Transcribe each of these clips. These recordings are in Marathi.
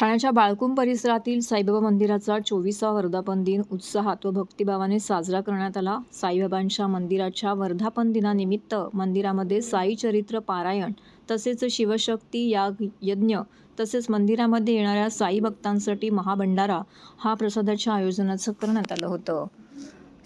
ठाण्याच्या बाळकुंभ परिसरातील साईबाबा मंदिराचा चोवीसावा वर्धापन दिन उत्साहात व भक्तिभावाने साजरा करण्यात आला. साईबाबांच्या मंदिराच्या वर्धापन दिनानिमित्त मंदिरामध्ये साई चरित्र पारायण तसेच शिवशक्ती याग यज्ञ तसेच मंदिरामध्ये येणाऱ्या साई भक्तांसाठी महाभंडारा हा प्रसादाच्या आयोजनाचं करण्यात आलं होतं.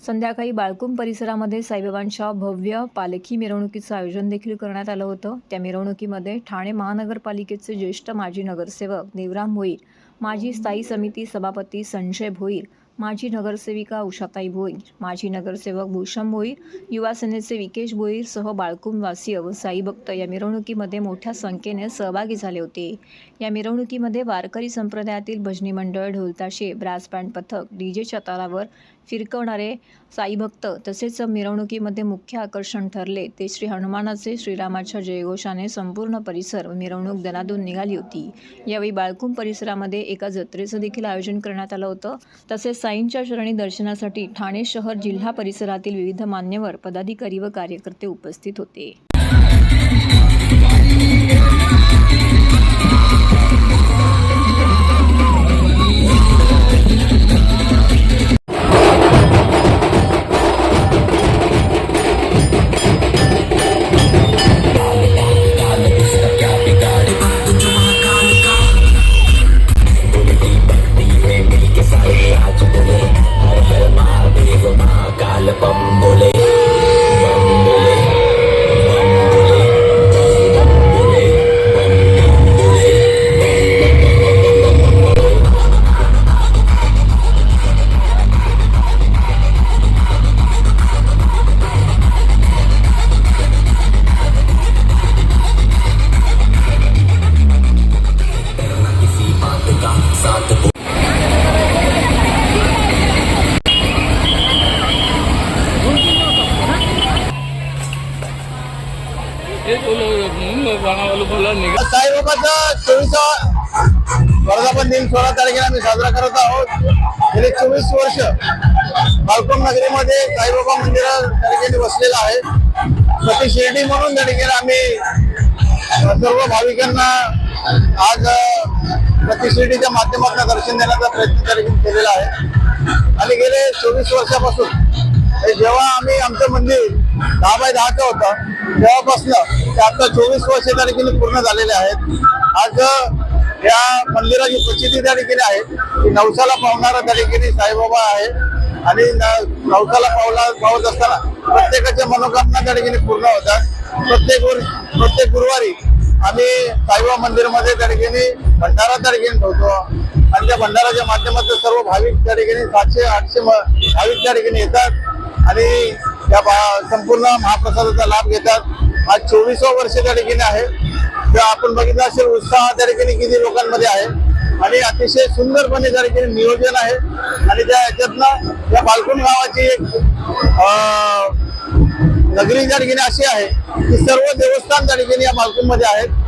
संध्याकाळी बाळकुम परिसरामध्ये साईबाबांच्या भव्य पालखी मिरवणुकीचं आयोजन देखील करण्यात आलं होतं. त्या मिरवणुकीमध्ये ठाणे महानगरपालिकेचे ज्येष्ठ माजी नगरसेवक देवराम भोईर माजी स्थायी समिती सभापती संजय भोईर माजी नगरसेविका उषाताई भोईर माजी नगरसेवक भूषण भोईर युवा सेनेचे विकेश भोईर सह बाळकुंभवासीय व साईभक्त या मिरवणुकीमध्ये मोठ्या संख्येने सहभागी झाले होते. या मिरवणुकीमध्ये वारकरी संप्रदायातील भजनी मंडळ ढोलताशे ब्रास बँड पथक डीजेच्या तालावर फिरकवणारे साईभक्त तसेच मिरवणुकीमध्ये मुख्य आकर्षण ठरले ते श्री हनुमानाचे श्रीरामाच्या जयघोषाने संपूर्ण परिसर व मिरवणूक दनादून निघाली होती. यावेळी बाळकुम परिसरामध्ये एका जत्रेचं देखील आयोजन करण्यात आलं होतं. तसेच साईंच्या शरणी दर्शनासाठी ठाणे शहर जिल्हा परिसरातील विविध मान्यवर पदाधिकारी व कार्यकर्ते उपस्थित होते. साईबाबाचा चोवीसा वर्धापन दिन सोळा तारखेला आम्ही साजरा करत आहोत. गेले चोवीस वर्ष बालकोम नगरीमध्ये साईबाबा मंदिर त्या ठिकाणी बसलेलं आहे. सती शिर्डी म्हणून त्या ठिकाणी आम्ही. सर्व भाविकांना आज सती शिर्डीच्या माध्यमातून दर्शन देण्याचा प्रयत्न त्या ठिकाणी केलेला आहे. आणि गेले चोवीस वर्षापासून जेव्हा आम्ही आमचं मंदिर दहा बाय दहाचं होतं. तेव्हापासनं ते आता चोवीस वर्ष त्या ठिकाणी पूर्ण झालेले आहेत. आज या मंदिराची प्रसिद्धी त्या ठिकाणी आहे. की नवसाला पावणारा त्या ठिकाणी साईबाबा आहे. आणि न- नवसाला पावला पावत असताना प्रत्येकाच्या मनोकामना त्या ठिकाणी पूर्ण होतात. प्रत्येक प्रत्येक गुरुवारी आम्ही साईबाबा मंदिरमध्ये त्या ठिकाणी भंडारा त्या ठिकाणी ठेवतो. आणि त्या भंडाराच्या माध्यमातून सर्व भाविक त्या ठिकाणी सातशे आठशे म- भाविक त्या ठिकाणी येतात. आणि या संपूर्ण महाप्रसादाचा लाभ घेतात. आज चोवीसवा वर्ष त्या ठिकाणी आहे. तेव्हा आपण बघितलं असेल उत्साह त्या ठिकाणी किती लोकांमध्ये आहे. आणि अतिशय सुंदरपणे त्या ठिकाणी नियोजन आहे. आणि त्या याच्यातनं या बालकुंड गावाची एक नगरी त्या ठिकाणी अशी आहे की सर्व देवस्थान त्या ठिकाणी या बालकुणमध्ये आहेत.